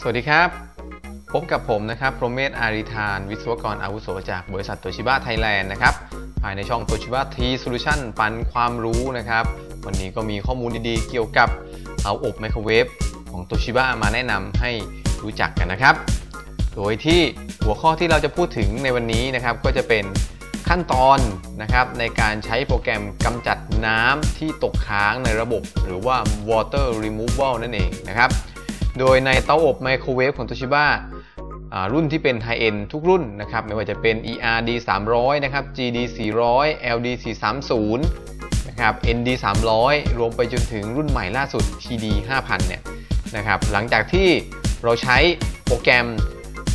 สวัสดีครับ พบกับผมนะครับพรมเมศอาริธาน วิศวกรอาวุโสจากบริษัทโตชิบะไทยแลนด์นะครับ ภายในช่องโตชิบะทีโซลูชันปันความรู้นะครับ วันนี้ก็มีข้อมูลดีๆ เกี่ยวกับเตาอบไมโครเวฟของโตชิบะมาแนะนำให้รู้จักกันนะครับ โดยที่หัวข้อที่เราจะพูดถึงในวันนี้นะครับก็จะเป็น ขั้นตอนนะครับในการใช้โปรแกรมกำจัดน้ำที่ตกค้างในระบบ หรือว่า water removal นั่นเองนะครับ โดยในเตาอบไมโครเวฟของ Toshiba อ่ารุ่นที่เป็น High End ทุกรุ่นนะครับ ไม่ว่าจะเป็น ERD 300นะครับ GD 400 LD 430นะครับ ND 300 รวมไปจนถึงรุ่นใหม่ล่าสุด TD 5000เนี่ยนะครับ หลังจากที่เราใช้โปรแกรม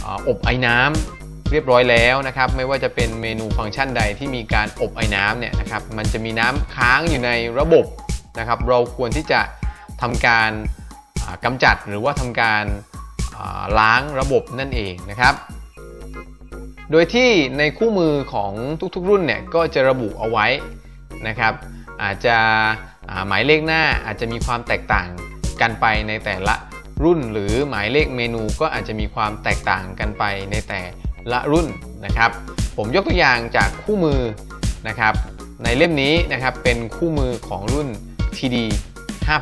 ออบไอ้น้ำ เรียบร้อยแล้วนะครับไม่ว่าจะเป็นเมนูฟังก์ชันใดที่มีการอบไอ้น้ำเนี่ยนะครับมันจะมีน้ำค้างอยู่ในระบบนะครับเราควรที่จะทำการอ่ากำจัดหรือว่าทำการล้างระบบนั่นเองนะครับ โดยที่ในคู่มือของทุกๆ รุ่นเนี่ยก็จะระบุเอาไว้นะครับ อาจจะหมายเลขหน้าอาจจะมีความแตกต่างกันไปในแต่ละรุ่น หรือหมายเลขเมนูก็อาจจะมีความแตกต่างกันไปในแต่ ละรุ่นนะครับ ผมยกตัวอย่างจากคู่มือนะครับ ในเล่มนี้นะครับเป็นคู่มือของรุ่น TD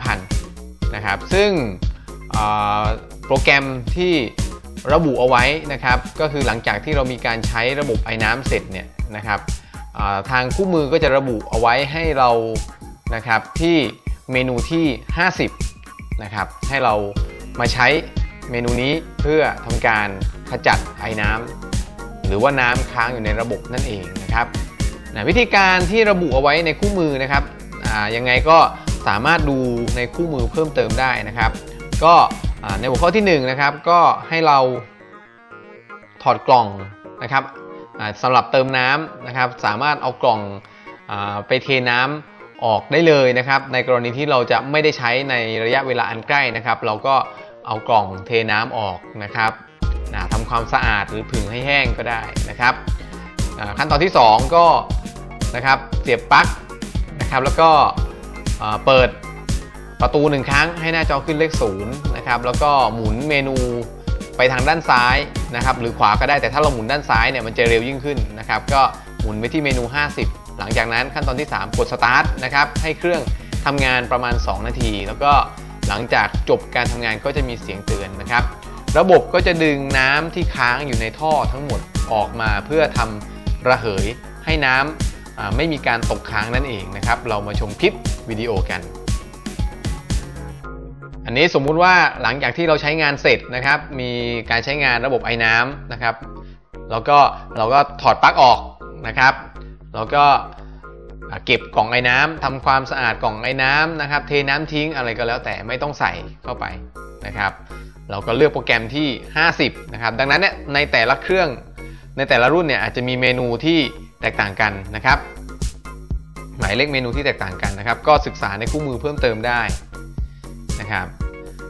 5000 นะครับ ซึ่งโปรแกรมที่ระบุเอาไว้นะครับ ก็คือหลังจากที่เรามีการใช้ระบบไอ้น้ำเสร็จเนี่ยนะครับทางคู่มือก็จะระบุเอาไว้ให้เรานะครับที่เมนูที่ 50 นะครับ ให้เรามาใช้เมนูนี้เพื่อทำการขจัดไอ้น้ำ หรือว่าน้ำค้างอยู่ในระบบนั่นเองนะครับนะวิธีการที่ระบุเอาไว้ในคู่มือนะครับยังไงก็สามารถดูในคู่มือเพิ่มเติมได้นะครับ ก็ในหัวข้อที่1นงนะครับก็ให้เราถอดกล่องนะครับสำหรับเติมน้ำนะครับ สามารถเอากล่องอไปเทน้ำออกได้เลยนะครับ ในกรณีที่เราจะไม่ได้ใช้ในระยะเวลาอันใกล้นะครับ เราก็เอากล่องเทน้ำออกนะครับ ทำความสะอาดหรือผึ่งให้แห้งก็ได้นะครับขั้นตอนที่ 2 ก็นะครับเสียบปลั๊กนะครับแล้วก็เปิดประตูหนึ่งครั้งให้หน้าจอขึ้นเลขศูนย์นะครับแล้วก็หมุนเมนูไปทางด้านซ้ายนะครับหรือขวาก็ได้แต่ถ้าเราหมุนด้านซ้ายเนี่ยมันจะเร็วยิ่งขึ้นนะครับก็หมุนไปที่เมนู 50 หลังจากนั้นขั้นตอนที่ 3 กดสตาร์ทนะครับให้เครื่องทำงานประมาณ 2 นาที แล้วก็หลังจากจบการทำงานก็จะมีเสียงเตือนนะครับ ระบบก็จะดึงน้ำที่ค้างอยู่ในท่อทั้งหมดออกมาเพื่อทำระเหยให้น้ำอ่าไม่มีการตกค้างนั่นเองนะครับ เรามาชมคลิปวิดีโอกัน อันนี้สมมุติว่าหลังจากที่เราใช้งานเสร็จนะครับ มีการใช้งานระบบไอ้น้ำนะครับ แล้วก็เราก็ถอดปลั๊กออกนะครับ แล้วก็เก็บกล่องไอ้น้ำทำความสะอาดกล่องไอ้น้ำนะครับ เทน้ำทิ้งอะไรก็แล้วแต่ไม่ต้องใส่เข้าไปนะครับ เราก็เลือกโปรแกรมที่ 50 นะครับ ดังนั้นเนี่ยในแต่ละเครื่องในแต่ละรุ่นเนี่ยอาจจะมีเมนูที่แตกต่างกันนะครับ หมายเลขเมนูที่แตกต่างกันนะครับ ก็ศึกษาในคู่มือเพิ่มเติมได้นะครับ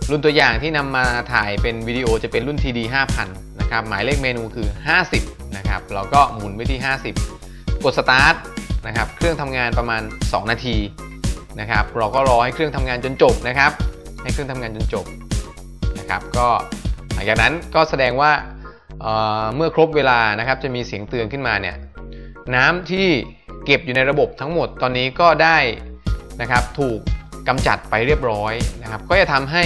รุ่นตัวอย่างที่นำมาถ่ายเป็นวิดีโอจะเป็นรุ่น TD 5000 นะครับ หมายเลขเมนูคือ 50 นะครับ เราก็หมุนไปที่ 50 กดสตาร์ทนะครับ เครื่องทำงานประมาณ 2 นาทีนะครับ เราก็รอให้เครื่องทำงานจนจบนะครับ ให้เครื่องทำงานจนจบ นะครับก็หลังจากนั้นก็แสดงว่าเเมื่อครบเวลานะครับจะมีเสียงเตือนขึ้นมาเนี่ยน้ำที่เก็บอยู่ในระบบทั้งหมดตอนนี้ก็ได้นะครับถูกกำจัดไปเรียบร้อยนะครับก็จะทำให้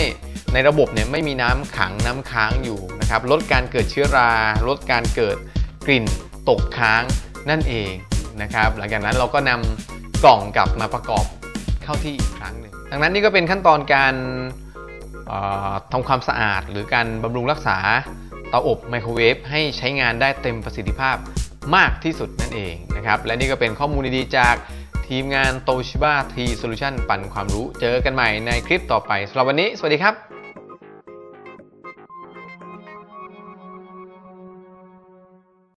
ในระบบเนี่ยไม่มีน้ำขังน้ำค้างอยู่นะครับลดการเกิดเชื้อรา ลดการเกิดกลิ่นตกค้างนั่นเองนะครับหลังจากนั้นเราก็นำกล่องกลับมาประกอบเข้าที่อีกครั้งหนึ่งดังนั้นนี่ก็เป็นขั้นตอนการ ทำความสะอาดหรือการบำรุงรักษาเตาอบไมโครเวฟให้ใช้งานได้เต็มประสิทธิภาพมากที่สุดนั่นเองนะครับ และนี่ก็เป็นข้อมูลดีๆจากทีมงาน Toshiba T Solution ปั่นความรู้เจอกันใหม่ในคลิปต่อไปสำหรับวันนี้ สวัสดีครับ